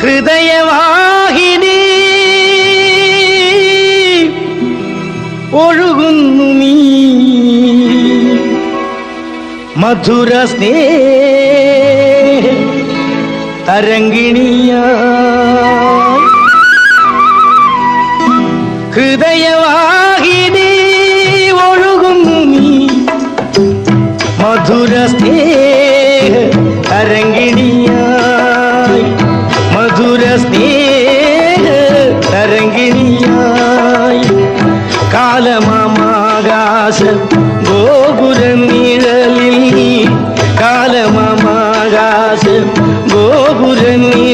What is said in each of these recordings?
ഹൃദയവാഹിനി. ഒഴുകുന്നു നീ. മധുര സ്നേഹ തരംഗിണിയ ഹൃദയവാഹിനി ഒഴുകുന്നു നീ. മധുര സ്നേഹ തരങ്കിണിയായി കാലമാകാശ ഗോപുര നിഴലിൽ കാലമാകാശ ഗോപുര നിഴലിൽ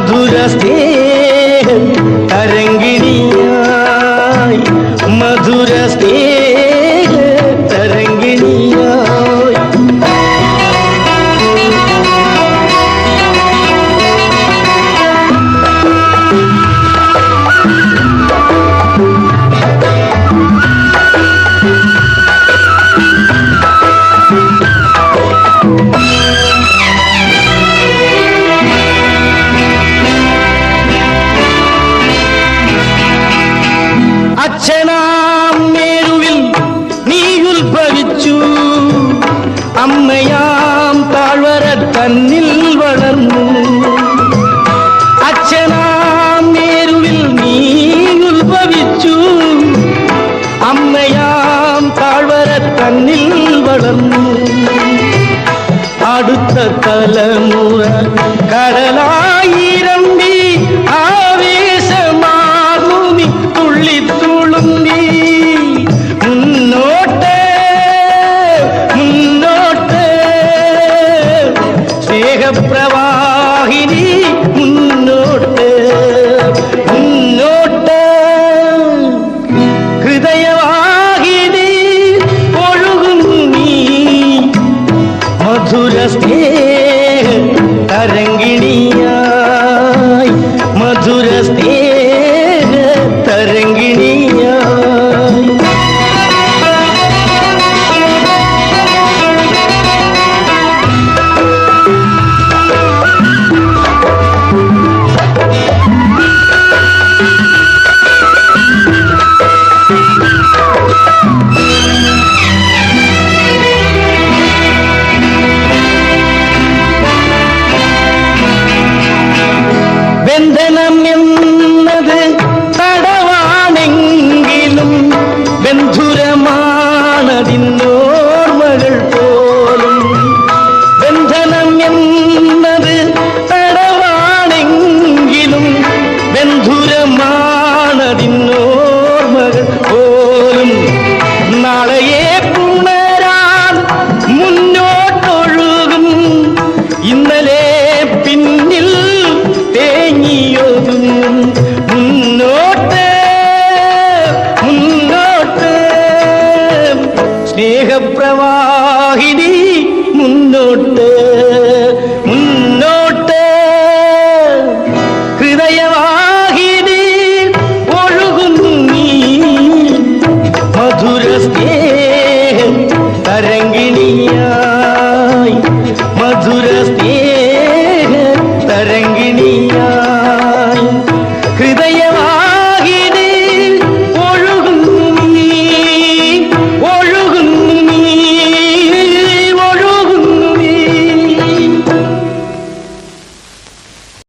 മധുര സ്നേഹ അമ്മയാം താഴ്വര തന്നിൽ വളർന്നു. അച്ഛനാം മേരുവിൽ നീ ഉത്ഭവിച്ചു. അമ്മയാം താഴ്വര തന്നിൽ വളർന്നു. അടുത്ത തലമുറ കടലായിരമ്പി தரங்கிணி ದೇವಾ